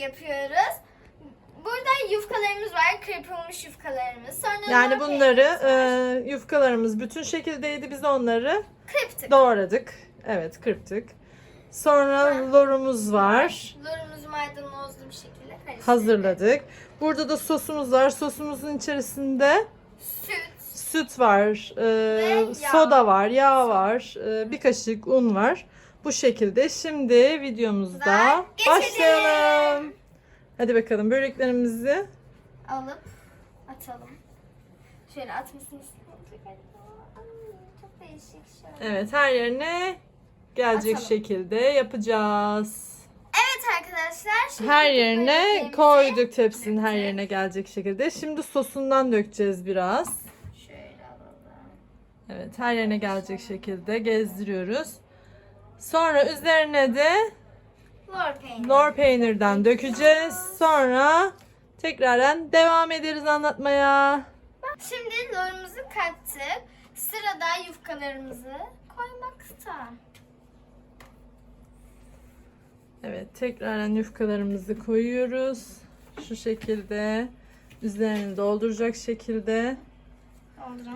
yapıyoruz. Burada yufkalarımız var. Kırpılmış yufkalarımız. Sonra Yani lor bunları peynirimiz var. e, yufkalarımız bütün şekildeydi. Biz onları kırptık. doğradık. Evet kırptık. Sonra lorumuz var. Lorumuzu maydanozlu bir şekilde karıştırdık. Hazırladık. Burada da sosumuz var. Sosumuzun içerisinde Süt. süt var, e, yağ. soda var, yağ var, e, bir kaşık un var. Bu şekilde. Şimdi videomuzda başlayalım. Hadi bakalım böreklerimizi alıp atalım. Şöyle atmasını istiyorum. Çok değişik şöyle. evet her yerine gelecek Atalım. şekilde yapacağız. Evet arkadaşlar. şimdi Her yerine böreklerimizi koyduk tepsinin her yerine gelecek şekilde. Şimdi sosundan dökeceğiz biraz. Şöyle alalım. Evet her yerine gelecek şekilde gezdiriyoruz. Sonra üzerine de Lor peyniri. lor peynirden dökeceğiz. Sonra tekraren devam ederiz anlatmaya. Şimdi lorumuzu kattık. Sırada yufkalarımızı koymakta. Evet tekraren yufkalarımızı koyuyoruz. Şu şekilde üzerini dolduracak şekilde.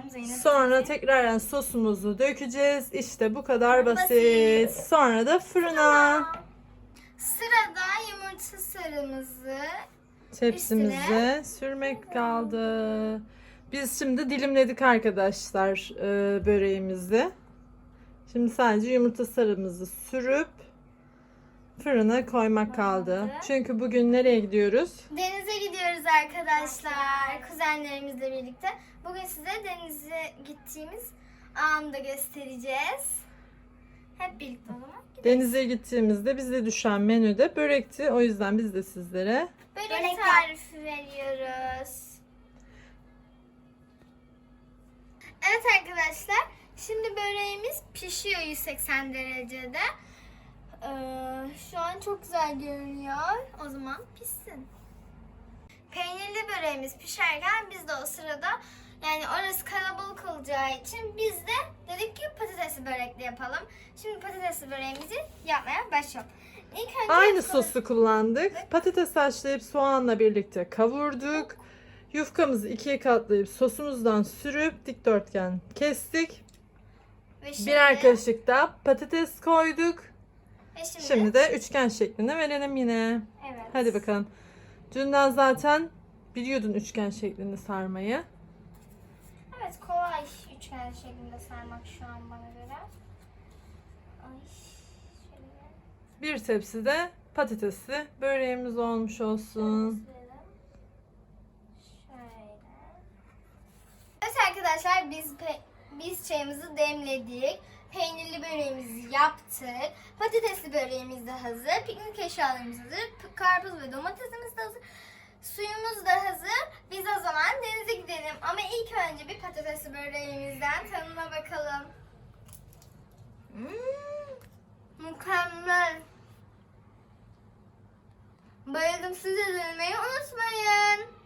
Zeynep. Sonra tekraren sosumuzu dökeceğiz. İşte bu kadar basit. Basit. Sonra da fırına. Sırada yumurta sarımızı Tepsimize sürmek kaldı. Biz şimdi dilimledik arkadaşlar e, böreğimizi. Şimdi sadece yumurta sarımızı sürüp fırına koymak kaldı. Çünkü bugün nereye gidiyoruz? Denize gidiyoruz arkadaşlar. Kuzenlerimizle birlikte. Bugün size denize gittiğimiz anı da göstereceğiz. Hep birlikte o zaman. Denize gittiğimizde bize düşen menüde börekti. O yüzden biz de sizlere Börek Börek tarifi veriyoruz. Evet arkadaşlar. Şimdi böreğimiz pişiyor 180 derecede. Ee, şu an çok güzel görünüyor. O zaman pişsin. Peynirli böreğimiz pişerken biz de o sırada yani orası kalabalık olacağı için biz de dedik ki patatesli börekli yapalım. Şimdi patatesli böreğimizi yapmaya başlayalım. İlk önce aynı sosu kullandık. Patates haşlayıp soğanla birlikte kavurduk. Yufkamızı ikiye katlayıp sosumuzdan sürüp dikdörtgen kestik. Ve şimdi, Birer kaşık da patates koyduk. Ve şimdi, Şimdi de üçgen şeklinde verelim yine. evet. Hadi bakalım. Dünden zaten biliyordun üçgen şeklinde sarmayı. Evet kolay üçgen şeklinde sarmak şu an bana göre. Ay şöyle. Bir tepsi de patatesli böreğimiz olmuş olsun. Şöyle. Evet arkadaşlar biz biz çayımızı demledik. Peynirli böreğimizi yaptık. Patatesli böreğimiz de hazır. Piknik eşyalarımız hazır. Karpuz ve domatesimiz de hazır. Suyumuz da hazır. Biz o zaman denize gidelim. Ama ilk önce bir patatesli böreğimizden tadına bakalım. Hmm, mükemmel. Bayıldım siz de denemeyi unutmayın.